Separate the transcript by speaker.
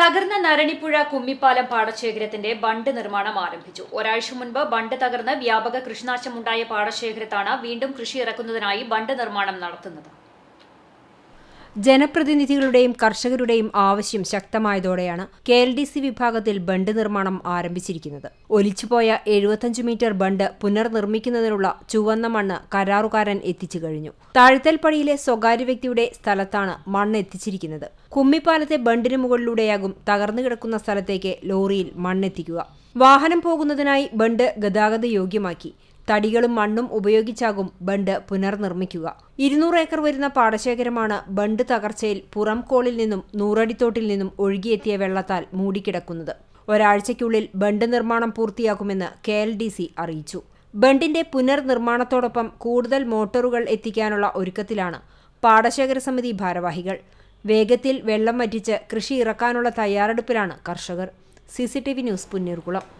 Speaker 1: തകർന്ന നരണിപ്പുഴ കുമ്മിപ്പാലം പാടശേഖരത്തിന്റെ ബണ്ട് നിർമ്മാണം ആരംഭിച്ചു. ഒരാഴ്ച മുൻപ് ബണ്ട് തകർന്ന് വ്യാപക കൃഷിനാശമുണ്ടായ പാടശേഖരത്താണ് വീണ്ടും കൃഷി ഇറക്കുന്നതിനായി ബണ്ട് നിർമ്മാണം നടത്തുന്നത്.
Speaker 2: ജനപ്രതിനിധികളുടെയും കർഷകരുടെയും ആവശ്യം ശക്തമായതോടെയാണ് കെ എൽ ഡി സി വിഭാഗത്തിൽ ബണ്ട് നിർമ്മാണം ആരംഭിച്ചിരിക്കുന്നത്. ഒലിച്ചുപോയ എഴുപത്തഞ്ച് മീറ്റർ ബണ്ട് പുനർനിർമ്മിക്കുന്നതിനുള്ള ചുവന്ന മണ്ണ് കരാറുകാരൻ എത്തിച്ചു കഴിഞ്ഞു. താഴ്ത്തൽപ്പടിയിലെ സ്വകാര്യ വ്യക്തിയുടെ സ്ഥലത്താണ് മണ്ണ് എത്തിച്ചിരിക്കുന്നത്. കുമ്മിപ്പാലത്തെ ബണ്ടിന് മുകളിലൂടെയാകും തകർന്നു കിടക്കുന്ന സ്ഥലത്തേക്ക് ലോറിയിൽ മണ്ണെത്തിക്കുക. വാഹനം പോകുന്നതിനായി ബണ്ട് ഗതാഗത യോഗ്യമാക്കി തടികളും മണ്ണും ഉപയോഗിച്ചാകും ബണ്ട് പുനർനിർമ്മിക്കുക. ഇരുന്നൂറ് ഏക്കർ വരുന്ന പാടശേഖരമാണ് ബണ്ട് തകർച്ചയിൽ പുറംകോളിൽ നിന്നും നൂറടിത്തോട്ടിൽ നിന്നും ഒഴുകിയെത്തിയ വെള്ളത്താൽ മൂടിക്കിടക്കുന്നത്. ഒരാഴ്ചയ്ക്കുള്ളിൽ ബണ്ട് നിർമ്മാണം പൂർത്തിയാക്കുമെന്ന് കെ അറിയിച്ചു. ബണ്ടിന്റെ പുനർനിർമ്മാണത്തോടൊപ്പം കൂടുതൽ മോട്ടോറുകൾ എത്തിക്കാനുള്ള ഒരുക്കത്തിലാണ് പാടശേഖര സമിതി ഭാരവാഹികൾ. വേഗത്തിൽ വെള്ളം വറ്റിച്ച് കൃഷി ഇറക്കാനുള്ള തയ്യാറെടുപ്പിലാണ് കർഷകർ. C news Punneerkulam.